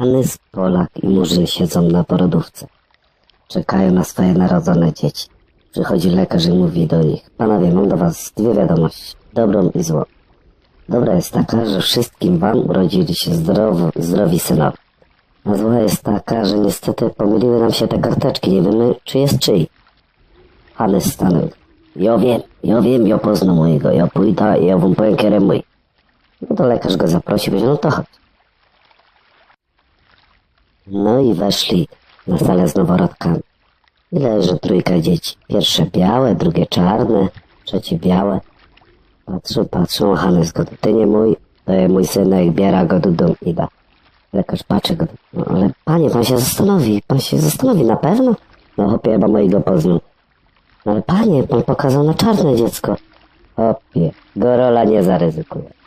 Hanys, Polak i Murzyn siedzą na porodówce. Czekają na swoje narodzone dzieci. Przychodzi lekarz i mówi do nich, panowie, mam do was dwie wiadomości, dobrą i złą. Dobra jest taka, że wszystkim wam urodzili się zdrowo, zdrowi synowie. A zła jest taka, że niestety pomyliły nam się te karteczki, nie wiemy, czy jest czyj. Hanys stanął. Ja wiem, ja wiem, ja poznam mojego, ja pójdę ja wam powiem, kiedy mój. No to lekarz go zaprosił, powiedział, no to chodź. No i weszli na salę z noworodkami. I leży trójka dzieci. Pierwsze białe, drugie czarne, trzecie białe. Patrzą, patrzą, Hannes go, ty nie mój, to jest mój synek, biera go do domu i da. Lekarz patrzy go, no ale panie, pan się zastanowi, pan się zastanowi, na pewno? No chłopie, chyba mojego poznał. No ale panie, pan pokazał na czarne dziecko. Hopie, Gorola nie zaryzykuje.